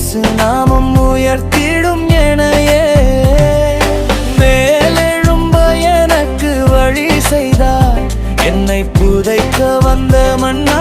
இயேசு நாமம் உயர்த்திடும் எனையே. மேலெழும்ப எனக்கு வழி செய்தார் என்னை புதைக்க வந்த மன்னா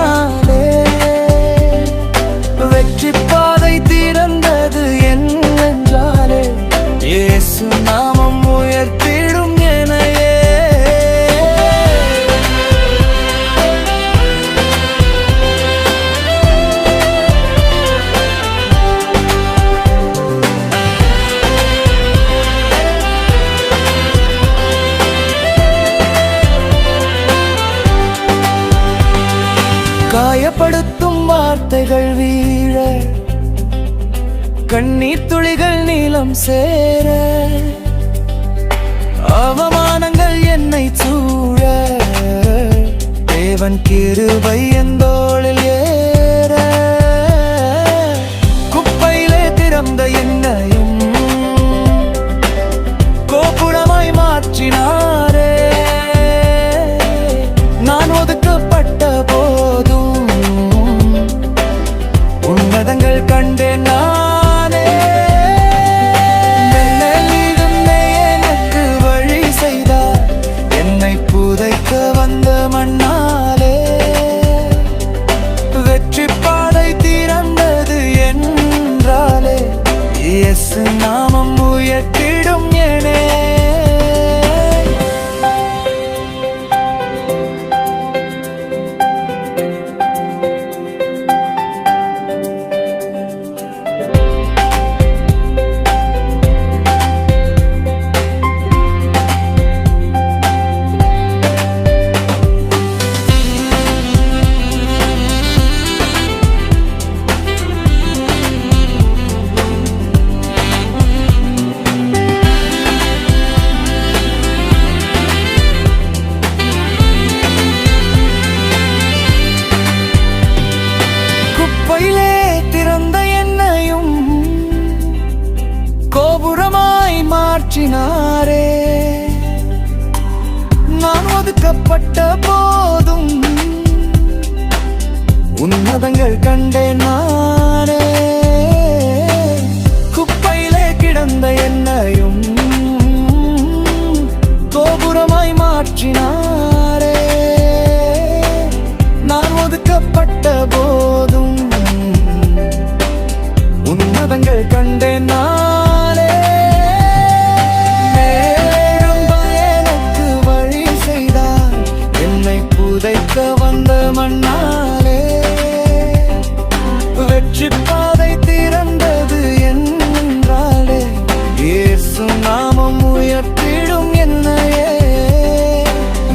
காயப்படுத்தும் வார்த்தைகள் வீழ கண்ணீர் துளிகள் நீளம் சேர அவமானங்கள் என்னை சூழ தேவன் கிருவை எந்தோ man now ஒதுக்கப்பட்ட போதும். உன்னதங்கள் கண்டே நானே. என்னையே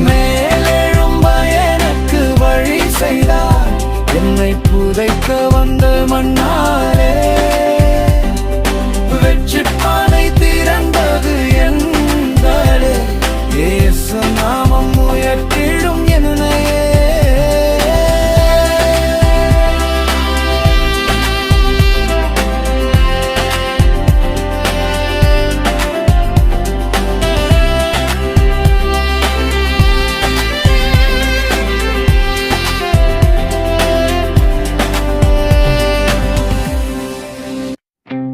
மேலெழும்ப எனக்கு வழி செய்தார். என்னை புதைக்க வந்த மண்ணாலே வெற்றி